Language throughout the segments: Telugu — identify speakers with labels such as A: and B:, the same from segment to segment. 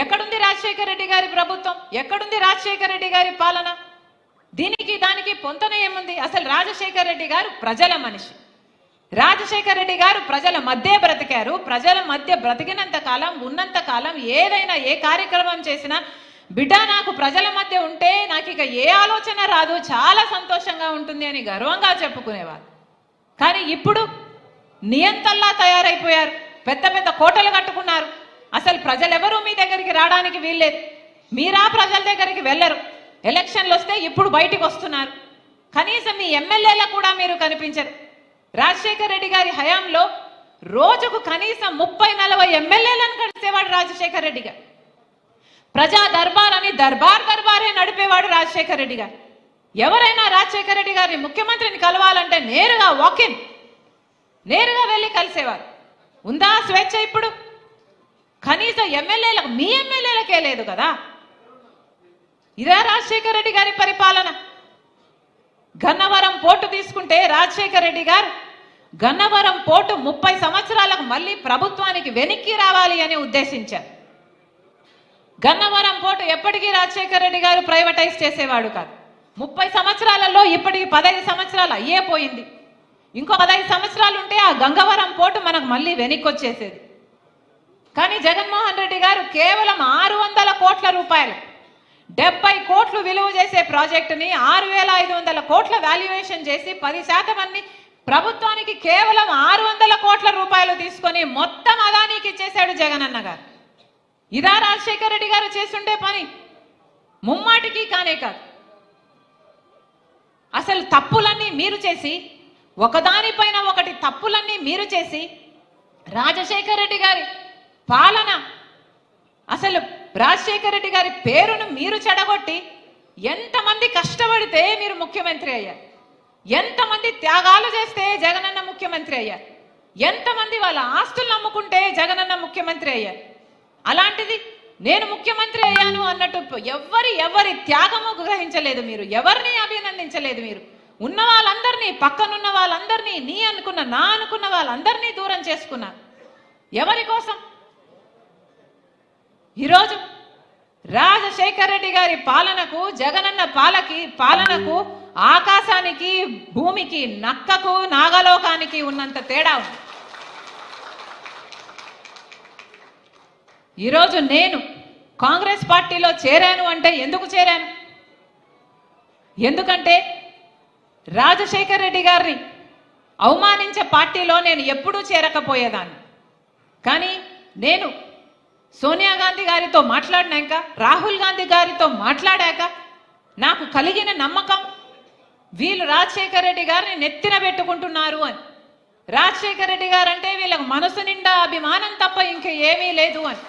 A: ఎక్కడుంది రాజశేఖర రెడ్డి గారి ప్రభుత్వం? ఎక్కడుంది రాజశేఖర రెడ్డి గారి పాలన? దీనికి దానికి పొంతన ఏముంది? అసలు రాజశేఖర రెడ్డి గారు ప్రజల మనిషి. రాజశేఖర రెడ్డి గారు ప్రజల మధ్య బ్రతికారు. ప్రజల మధ్య బ్రతికినంత కాలం ఉన్నంత కాలం ఏదైనా ఏ కార్యక్రమం చేసినా బిడ్డ నాకు ప్రజల మధ్య ఉంటే నాకు ఇక ఏ ఆలోచన రాదు. చాలా సంతోషంగా ఉంటుంది అని గర్వంగా చెప్పుకునేవారు. కానీ ఇప్పుడు నియంతల్లా తయారైపోయారు. పెద్ద పెద్ద కోటలు కట్టుకున్నారు. అసలు ప్రజలెవరూ మీ దగ్గరికి రావడానికి వీల్లేదు. మీరా ప్రజల దగ్గరికి వెళ్ళరు. ఎలక్షన్లు వస్తే ఇప్పుడు బయటికి వస్తున్నారు. కనీసం మీ ఎమ్మెల్యేలకు కూడా మీరు కనిపించరు. రాజశేఖర రెడ్డి గారి హయాంలో రోజుకు కనీసం ముప్పై నలభై ఎమ్మెల్యేలను కలిసేవాడు రాజశేఖర రెడ్డి గారు. ప్రజా దర్బార్ అని దర్బార్ దర్బారే నడిపేవాడు రాజశేఖర రెడ్డి గారు. ఎవరైనా రాజశేఖర రెడ్డి గారిని ముఖ్యమంత్రిని కలవాలంటే నేరుగా వాకిన్ నేరుగా వెళ్ళి కలిసేవారు. ఉందా స్వేచ్ఛ ఇప్పుడు? కనీసం ఎమ్మెల్యేలకు మీ ఎమ్మెల్యేలకే లేదు కదా? ఇదే రాజశేఖర రెడ్డి గారి పరిపాలన. గన్నవరం పోర్టు తీసుకుంటే రాజశేఖర రెడ్డి గారు గన్నవరం పోర్టు ముప్పై సంవత్సరాలకు మళ్ళీ ప్రభుత్వానికి వెనక్కి రావాలి అని ఉద్దేశించారు. గన్నవరం పోర్టు ఎప్పటికీ రాజశేఖర రెడ్డి గారు ప్రైవేటైజ్ చేసేవాడు కాదు. ముప్పై సంవత్సరాలలో ఇప్పటికి పదహైదు సంవత్సరాలు అయ్యే పోయింది. ఇంకో పదహైదు సంవత్సరాలు ఉంటే ఆ గంగవరం పోర్టు మనకు మళ్ళీ వెనక్కి వచ్చేసేది. కానీ జగన్మోహన్ రెడ్డి గారు కేవలం ఆరు వందల కోట్ల రూపాయలు. డెబ్బై కోట్లు విలువ చేసే ప్రాజెక్టుని ఆరు వేల ఐదు వందల కోట్ల వాల్యుయేషన్ చేసి పది శాతం అన్ని ప్రభుత్వానికి కేవలం ఆరు వందల కోట్ల రూపాయలు తీసుకొని మొత్తం అదానికి ఇచ్చేశాడు అన్న గారు. ఇదా రాజశేఖర రెడ్డి గారు చేస్తుండే పని. ముమ్మాటికి కానే కాదు. అసలు తప్పులన్నీ మీరు చేసి ఒకదానిపైన ఒకటి తప్పులన్నీ మీరు చేసి రాజశేఖర రెడ్డి గారి పాలన. అసలు రాజశేఖర రెడ్డి గారి పేరును మీరు చెడగొట్టి ఎంతమంది కష్టపడితే మీరు ముఖ్యమంత్రి అయ్యారు? ఎంతమంది త్యాగాలు చేస్తే జగనన్న ముఖ్యమంత్రి అయ్యారు? ఎంతమంది వాళ్ళ ఆస్తులు నమ్ముకుంటే జగనన్న ముఖ్యమంత్రి అయ్యారు? అలాంటిది నేను ముఖ్యమంత్రి అయ్యాను అన్నట్టు ఎవరి ఎవరి త్యాగము గ్రహించలేదు మీరు. ఎవరిని అభినందించలేదు మీరు? ఉన్న వాళ్ళందరినీ పక్కనున్న వాళ్ళందరినీ నీ అనుకున్న నా అనుకున్న వాళ్ళందరినీ దూరం చేసుకున్నారు. ఎవరి కోసం? ఈరోజు రాజశేఖర రెడ్డి గారి పాలనకు జగనన్న పాలకి పాలనకు ఆకాశానికి భూమికి నక్కకు నాగలోకానికి ఉన్నంత తేడా ఉంది. ఈరోజు నేను కాంగ్రెస్ పార్టీలో చేరాను అంటే ఎందుకు చేరాను? ఎందుకంటే రాజశేఖర రెడ్డి గారిని అవమానించే పార్టీలో నేను ఎప్పుడూ చేరకపోయేదాన్ని. కానీ నేను సోనియా గాంధీ గారితో మాట్లాడినాక రాహుల్ గాంధీ గారితో మాట్లాడాక నాకు కలిగిన నమ్మకం వీళ్ళు రాజశేఖర రెడ్డి గారిని నెత్తిన పెట్టుకుంటున్నారు అని. రాజశేఖర రెడ్డి గారు అంటే వీళ్ళకు మనసు నిండా అభిమానం తప్ప ఇంక ఏమీ లేదు అని.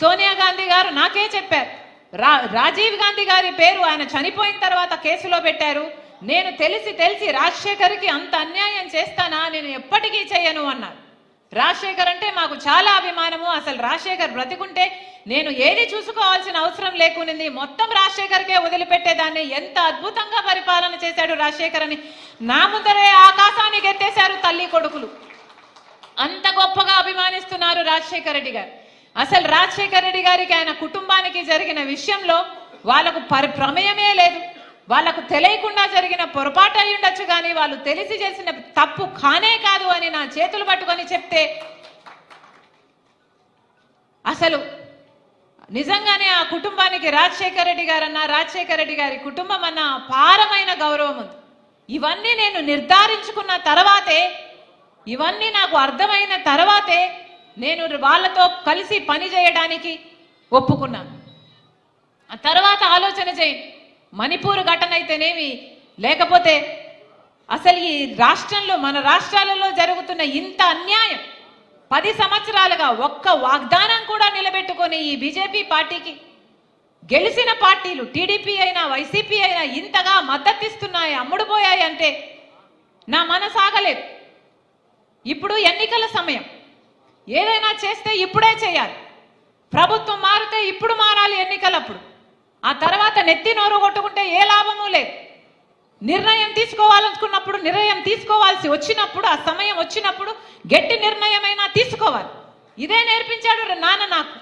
A: సోనియా గాంధీ గారు నాకే చెప్పారు. రా రాజీవ్ గాంధీ గారి పేరు ఆయన చనిపోయిన తర్వాత కేసులో పెట్టారు. నేను తెలిసి తెలిసి రాజశేఖర్కి అంత అన్యాయం చేస్తానా? నేను ఎప్పటికీ చేయను అన్నారు. రాజశేఖర్ అంటే మాకు చాలా అభిమానము. అసలు రాజశేఖర్ బ్రతికుంటే నేను ఏది చూసుకోవాల్సిన అవసరం లేకునింది. మొత్తం రాజశేఖర్కే వదిలిపెట్టేదాన్ని. ఎంత అద్భుతంగా పరిపాలన చేశాడు రాజశేఖర్ అని నా ముందరే ఆకాశానికి ఎత్తేశారు తల్లి కొడుకులు. అంత గొప్పగా అభిమానిస్తున్నారు రాజశేఖర్ రెడ్డి గారు. అసలు రాజశేఖర్ రెడ్డి గారికి ఆయన కుటుంబానికి జరిగిన విషయంలో వాళ్ళకు పరి ప్రమేయమే లేదు. వాళ్ళకు తెలియకుండా జరిగిన పొరపాటు అయి ఉండొచ్చు కానీ వాళ్ళు తెలిసి చేసిన తప్పు కానే కాదు అని నా చేతులు పట్టుకొని చెప్తే అసలు నిజంగానే ఆ కుటుంబానికి రాజశేఖర రెడ్డి గారన్నా రాజశేఖర రెడ్డి గారి కుటుంబం అన్న అపారమైన గౌరవం ఉంది. ఇవన్నీ నేను నిర్ధారించుకున్న తర్వాతే ఇవన్నీ నాకు అర్థమైన తర్వాతే నేను వాళ్ళతో కలిసి పని చేయడానికి ఒప్పుకున్నాను. ఆ తర్వాత ఆలోచన చేయండి. మణిపూర్ ఘటన అయితేనేమి లేకపోతే అసలు ఈ రాష్ట్రంలో మన రాష్ట్రాలలో జరుగుతున్న ఇంత అన్యాయం పది సంవత్సరాలుగా ఒక్క వాగ్దానం కూడా నిలబెట్టుకొని ఈ బీజేపీ పార్టీకి గెలిచిన పార్టీలు టీడీపీ అయినా వైసీపీ అయినా ఇంతగా మద్దతిస్తున్నాయి అమ్ముడుపోయాయి అంటే నా మనసాగలేదు ఇప్పుడు ఎన్నికల సమయం. ఏదైనా చేస్తే ఇప్పుడే చేయాలి. ప్రభుత్వం మారితే ఇప్పుడు మారాలి ఎన్నికలప్పుడు. ఆ తర్వాత నెత్తి నోరు కొట్టుకుంటే ఏ లాభము లేదు. నిర్ణయం తీసుకోవాలనుకున్నప్పుడు నిర్ణయం తీసుకోవాల్సి వచ్చినప్పుడు ఆ సమయం వచ్చినప్పుడు గట్టి నిర్ణయమైనా తీసుకోవాలి. ఇదే నేర్పించాడు నాన్న నాకు.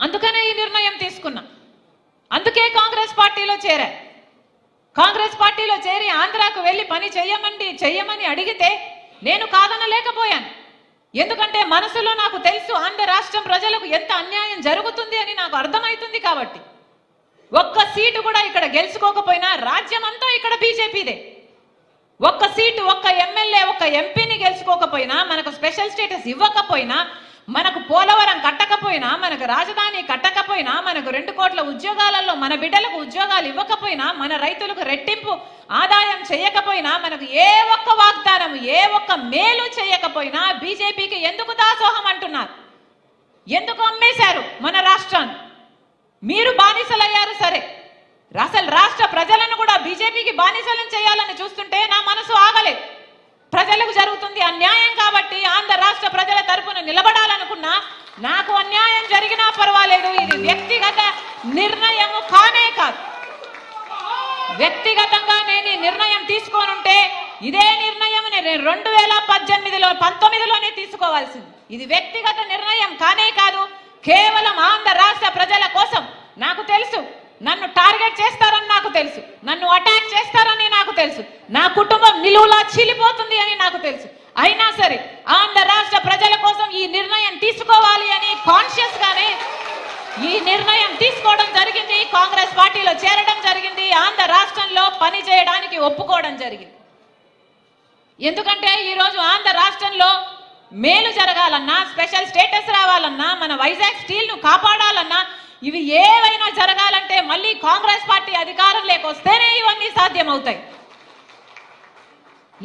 A: అందుకనే ఈ నిర్ణయం తీసుకున్నా. అందుకే కాంగ్రెస్ పార్టీలో చేరా. కాంగ్రెస్ పార్టీలో చేరి ఆంధ్రాకు వెళ్ళి పని చెయ్యమండి చెయ్యమని అడిగితే నేను కాదనలేకపోయాను. ఎందుకంటే మనసులో నాకు తెలుసు ఆంధ్ర రాష్ట్రం ప్రజలకు ఎంత అన్యాయం జరుగుతుంది అని నాకు అర్థమవుతుంది కాబట్టి. ఒక్క సీటు కూడా ఇక్కడ గెలుచుకోకపోయినా రాజ్యం అంతా ఇక్కడ బీజేపీదే. ఒక్క సీటు ఒక్క ఎమ్మెల్యే ఒక్క ఎంపీని గెలుచుకోకపోయినా మనకు స్పెషల్ స్టేటస్ ఇవ్వకపోయినా మనకు పోలవరం కట్టకపోయినా మనకు రాజధాని కట్టకపోయినా మనకు రెండు కోట్ల ఉద్యోగాలలో మన బిడ్డలకు ఉద్యోగాలు ఇవ్వకపోయినా మన రైతులకు రెట్టింపు ఆదాయం చేయకపోయినా మనకు ఏ ఒక్క వాగ్దానం ఏ ఒక్క మేలు చేయకపోయినా బీజేపీకి ఎందుకు దాసోహం అంటున్నారు? ఎందుకు అమ్మేశారు మన రాష్ట్రాన్ని? మీరు బానిసలయ్యారు సరే. అసలు రాష్ట్ర ప్రజలను కూడా బీజేపీకి బానిసలను చేయాలని చూస్తుంటే నా మనసు ఆగలేదు ప్రజలకు జరుగుతుంది అన్యాయం కాబట్టి ఆంధ్ర రాష్ట్ర ప్రజల తరపున నిలబడాలనుకున్నా నాకు అన్యాయం జరిగినా పర్వాలేదు. ఇది వ్యక్తిగత నిర్ణయము కానే కాదు. వ్యక్తిగతంగా నేను ఈ నిర్ణయం తీసుకోనుంటే ఇదే నిర్ణయం నేను రెండు వేల పద్దెనిమిదిలో పంతొమ్మిదిలోనే తీసుకోవాల్సింది. ఇది వ్యక్తిగత నిర్ణయం కానే కాదు. కేవలం ఆంధ్ర రాష్ట్ర ప్రజల కోసం నాకు తెలుసు నన్ను టార్గెట్ చేస్తారని నాకు తెలుసు నన్ను అటాక్ చేస్తారని నాకు తెలుసు నా కుటుంబం నిలువులా చీలిపోతుంది అని నాకు తెలుసు. అయినా సరే ఆంధ్ర రాష్ట్ర ప్రజల కోసం ఈ నిర్ణయం తీసుకోవాలి అని కాన్షియస్ గానే ఈ నిర్ణయం తీసుకోవడం జరిగింది. కాంగ్రెస్ పార్టీలో చేరడం జరిగింది. ఆంధ్ర రాష్ట్రంలో పని చేయడానికి ఒప్పుకోవడం జరిగింది. ఎందుకంటే ఈరోజు ఆంధ్ర రాష్ట్రంలో మేలు జరగాలన్నా స్పెషల్ స్టేటస్ రావాలన్నా మన వైజాగ్ స్టీల్ను కాపాడాలన్నా ఇవి ఏవైనా జరగాలంటే మళ్ళీ కాంగ్రెస్ పార్టీ అధికారం లేకొస్తేనే ఇవన్నీ సాధ్యమవుతాయి.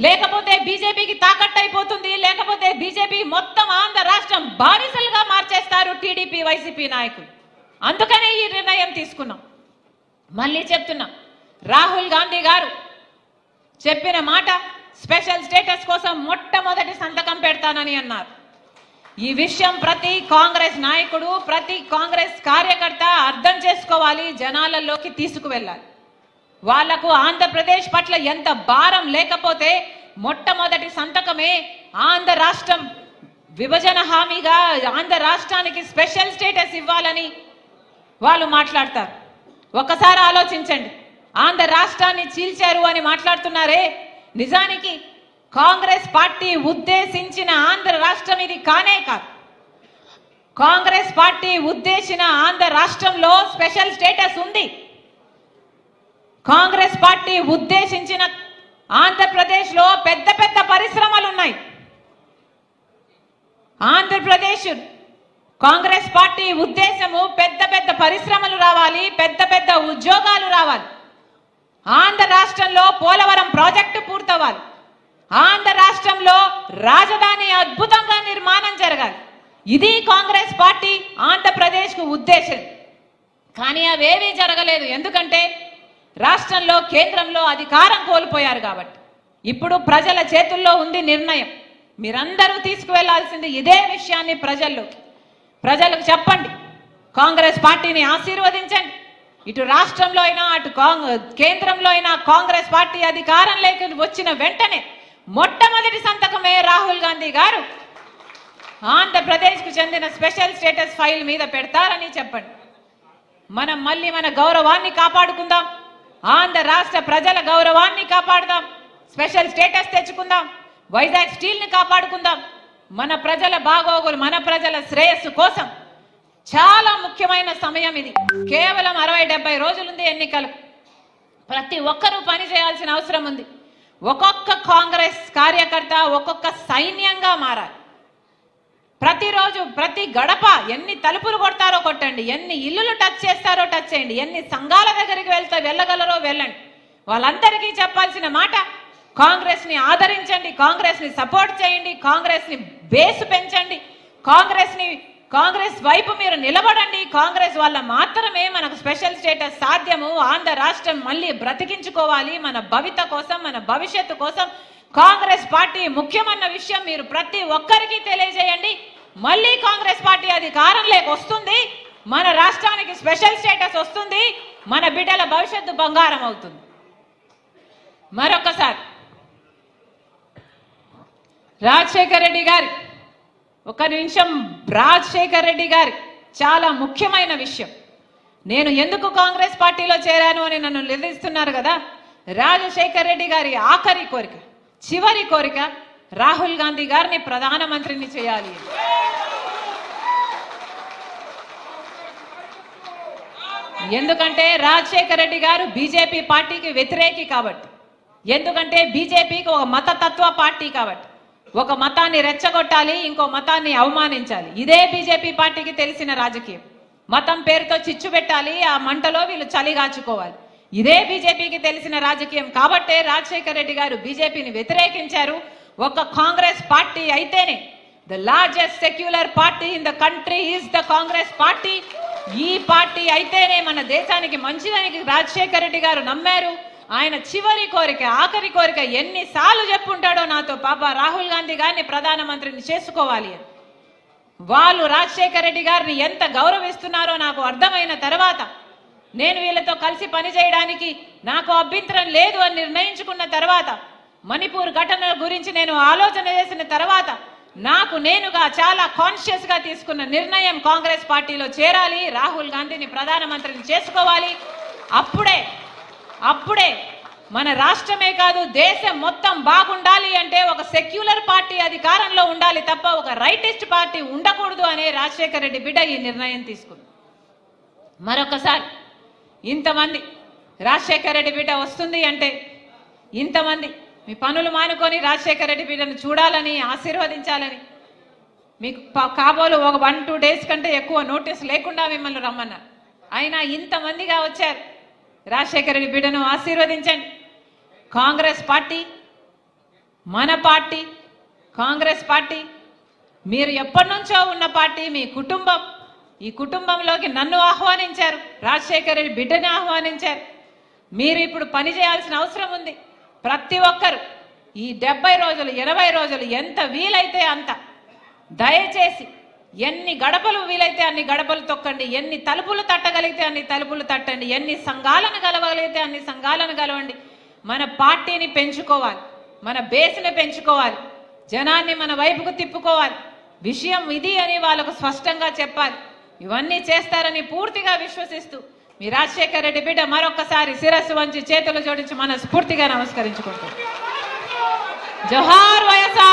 A: లేకపోతే బీజేపీకి తాకట్టు అయిపోతుంది లేకపోతే బీజేపీ మొత్తం ఆంధ్ర రాష్ట్రం బానిసలుగా మార్చేస్తారు టీడీపీ వైసీపీ నాయకులు. అందుకనే ఈ నిర్ణయం తీసుకున్నాం. మళ్ళీ చెప్తున్నా రాహుల్ గాంధీ గారు చెప్పిన మాట స్పెషల్ స్టేటస్ కోసం మొట్టమొదటి సంతకం పెడతానని అన్నారు. ఈ విషయం ప్రతి కాంగ్రెస్ నాయకుడు ప్రతి కాంగ్రెస్ కార్యకర్త అర్థం చేసుకోవాలి జనాలలోకి తీసుకువెళ్ళాలి. వాళ్ళకు ఆంధ్రప్రదేశ్ పట్ల ఎంత భారం లేకపోతే మొట్టమొదటి సంతకమే ఆంధ్ర రాష్ట్రం విభజన హామీగా ఆంధ్ర రాష్ట్రానికి స్పెషల్ స్టేటస్ ఇవ్వాలని వాళ్ళు మాట్లాడతారు. ఒకసారి ఆలోచించండి. ఆంధ్ర రాష్ట్రాన్ని చీల్చారు అని మాట్లాడుతున్నారే? నిజానికి కాంగ్రెస్ పార్టీ ఉద్దేశించిన ఆంధ్ర రాష్ట్రం ఇది కానే కాదు. కాంగ్రెస్ పార్టీ ఉద్దేశించిన ఆంధ్ర రాష్ట్రంలో స్పెషల్ స్టేటస్ ఉంది. కాంగ్రెస్ పార్టీ ఉద్దేశించిన ఆంధ్రప్రదేశ్లో పెద్ద పెద్ద పరిశ్రమలు ఉన్నాయి ఆంధ్రప్రదేశ్ కాంగ్రెస్ పార్టీ ఉద్దేశము పెద్ద పెద్ద పరిశ్రమలు రావాలి పెద్ద పెద్ద ఉద్యోగాలు రావాలి. ఆంధ్ర రాష్ట్రంలో పోలవరం ప్రాజెక్టు పూర్తవ్వాలి. ఆంధ్ర రాష్ట్రంలో రాజధాని అద్భుతంగా నిర్మాణం జరగాలి. ఇది కాంగ్రెస్ పార్టీ ఆంధ్రప్రదేశ్కు ఉద్దేశం. కానీ అవేవీ జరగలేదు. ఎందుకంటే రాష్ట్రంలో కేంద్రంలో అధికారం కోల్పోయారు కాబట్టి. ఇప్పుడు ప్రజల చేతుల్లో ఉంది నిర్ణయం. మీరందరూ తీసుకువెళ్ళాల్సింది ఇదే విషయాన్ని ప్రజల్లోకి. ప్రజలకు చెప్పండి. కాంగ్రెస్ పార్టీని ఆశీర్వదించండి. ఇటు రాష్ట్రంలో అయినా అటు కేంద్రంలో అయినా కాంగ్రెస్ పార్టీ అధికారం లేక వచ్చిన వెంటనే మొట్టమొదటి సంతకమే రాహుల్ గాంధీ గారు? ఆంధ్రప్రదేశ్కు చెందిన స్పెషల్ స్టేటస్ ఫైల్ మీద పెడతారని చెప్పండి. మనం మళ్ళీ మన గౌరవాన్ని కాపాడుకుందాం. ఆంధ్ర రాష్ట్ర ప్రజల గౌరవాన్ని కాపాడుదాం. స్పెషల్ స్టేటస్ తెచ్చుకుందాం. వైజాగ్ స్టీల్ని కాపాడుకుందాం. మన ప్రజల బాగోగులు మన ప్రజల శ్రేయస్సు కోసం. చాలా ముఖ్యమైన సమయం ఇది. కేవలం అరవై డెబ్బై రోజులుంది ఎన్నికలు. ప్రతి ఒక్కరూ పని చేయాల్సిన అవసరం ఉంది. ఒక్కొక్క కాంగ్రెస్ కార్యకర్త ఒక్కొక్క సైన్యంగా మారాలి. ప్రతిరోజు ప్రతి గడప ఎన్ని తలుపులు కొడతారో కొట్టండి. ఎన్ని ఇల్లులు టచ్ చేస్తారో టచ్ చేయండి. ఎన్ని సంఘాల దగ్గరికి వెళ్తే వెళ్ళగలరో వెళ్ళండి. వాళ్ళందరికీ చెప్పాల్సిన మాట కాంగ్రెస్ని ఆదరించండి కాంగ్రెస్ని సపోర్ట్ చేయండి కాంగ్రెస్ని బేస్ పెంచండి. కాంగ్రెస్ని కాంగ్రెస్ వైపు మీరు నిలబడండి. కాంగ్రెస్ వల్ల మాత్రమే మనకు స్పెషల్ స్టేటస్ సాధ్యము. ఆంధ్ర రాష్ట్రం మళ్ళీ బ్రతికించుకోవాలి. మన భవిత కోసం మన భవిష్యత్తు కోసం కాంగ్రెస్ పార్టీ ముఖ్యమన్న విషయం మీరు ప్రతి ఒక్కరికి తెలియజేయండి. మళ్ళీ కాంగ్రెస్ పార్టీ అధికారంలోకి వస్తుంది. మన రాష్ట్రానికి స్పెషల్ స్టేటస్ వస్తుంది. మన బిడ్డల భవిష్యత్తు బంగారం అవుతుంది. మరొకసారి. రాజశేఖర్ రెడ్డి గారి ఒక నిమిషం రాజశేఖర్ రెడ్డి గారి చాలా ముఖ్యమైన విషయం. నేను ఎందుకు కాంగ్రెస్ పార్టీలో చేరాను అని నన్ను నిలదీస్తున్నారు కదా? రాజశేఖర్ రెడ్డి గారి ఆఖరి కోరిక. చివరి కోరిక రాహుల్ గాంధీ గారిని ప్రధానమంత్రిని చేయాలి. ఎందుకంటే రాజశేఖర రెడ్డి గారు బీజేపీ పార్టీకి వ్యతిరేకి కాబట్టి. ఎందుకంటే బీజేపీకి ఒక మతతత్వ పార్టీ కాబట్టి. ఒక మతాన్ని రెచ్చగొట్టాలి ఇంకో మతాన్ని అవమానించాలి. ఇదే బీజేపీ పార్టీకి తెలిసిన రాజకీయం. మతం పేరుతో చిచ్చు పెట్టాలి ఆ మంటలో వీళ్ళు చలిగాచుకోవాలి ఇదే బీజేపీకి తెలిసిన రాజకీయం కాబట్టే రాజశేఖర రెడ్డి గారు బీజేపీని వ్యతిరేకించారు. ఒక కాంగ్రెస్ పార్టీ అయితేనే the largest secular party in the country is the Congress party. ఈ పార్టీ అయితేనే మన దేశానికి మంచిదని రాజశేఖర రెడ్డి గారు నమ్మారు. ఆయన చివరి కోరిక ఆఖరి కోరిక ఎన్నిసార్లు చెప్పుంటాడో నాతో పాప రాహుల్ గాంధీ గారిని ప్రధానమంత్రిని చేసుకోవాలి అని. వాళ్ళు రాజశేఖర రెడ్డి గారిని ఎంత గౌరవిస్తున్నారో నాకు అర్థమైన తర్వాత నేను వీళ్ళతో కలిసి పనిచేయడానికి నాకు అభ్యంతరం లేదు అని నిర్ణయించుకున్న తర్వాత మణిపూర్ ఘటన గురించి నేను ఆలోచన చేసిన తర్వాత నాకు నేనుగా చాలా కాన్షియస్గా తీసుకున్న నిర్ణయం కాంగ్రెస్ పార్టీలో చేరాలి రాహుల్ గాంధీని ప్రధానమంత్రిని చేసుకోవాలి. అప్పుడే అప్పుడే మన రాష్ట్రమే కాదు దేశం మొత్తం బాగుండాలి అంటే ఒక సెక్యులర్ పార్టీ అధికారంలో ఉండాలి తప్ప ఒక రైటిస్ట్ పార్టీ ఉండకూడదు అనే రాజశేఖర రెడ్డి బిడ్డ ఈ నిర్ణయం తీసుకుంది. మరొకసారి ఇంతమంది రాజశేఖర రెడ్డి బిడ్డ వస్తుంది అంటే ఇంతమంది మీ పనులు మానుకొని రాజశేఖర రెడ్డి బిడ్డను చూడాలని ఆశీర్వదించాలని. మీకు కాబోలు ఒక వన్ టూ డేస్ కంటే ఎక్కువ నోటీస్ లేకుండా మిమ్మల్ని రమ్మన్నారు. అయినా ఇంతమందిగా వచ్చారు. రాజశేఖర రెడ్డి బిడ్డను ఆశీర్వదించండి. కాంగ్రెస్ పార్టీ మన పార్టీ కాంగ్రెస్ పార్టీ మీరు ఎప్పటి నుంచో ఉన్న పార్టీ మీ కుటుంబం. ఈ కుటుంబంలోకి నన్ను ఆహ్వానించారు. రాజశేఖర్ రెడ్డి బిడ్డని ఆహ్వానించారు. మీరు ఇప్పుడు పని చేయాల్సిన అవసరం ఉంది. ప్రతి ఒక్కరు ఈ డెబ్బై రోజులు ఎనభై రోజులు ఎంత వీలైతే అంత దయచేసి ఎన్ని గడపలు వీలైతే అన్ని గడపలు తొక్కండి ఎన్ని తలుపులు తట్టగలిగితే అన్ని తలుపులు తట్టండి ఎన్ని సంఘాలను కలవగలిగితే అన్ని సంఘాలను కలవండి మన పార్టీని పెంచుకోవాలి మన బేస్ని పెంచుకోవాలి జనాన్ని మన వైపుకు తిప్పుకోవాలి. విషయం ఇది అని వాళ్ళకు స్పష్టంగా చెప్పాలి. ఇవన్నీ చేస్తారని పూర్తిగా విశ్వసిస్తూ మీ రాజశేఖర రెడ్డి బిడ్డ మరొకసారి శిరస్సు వంచి చేతులు జోడించి మన స్ఫూర్తిగా నమస్కరించుకుంటాం జోహార్ వయసా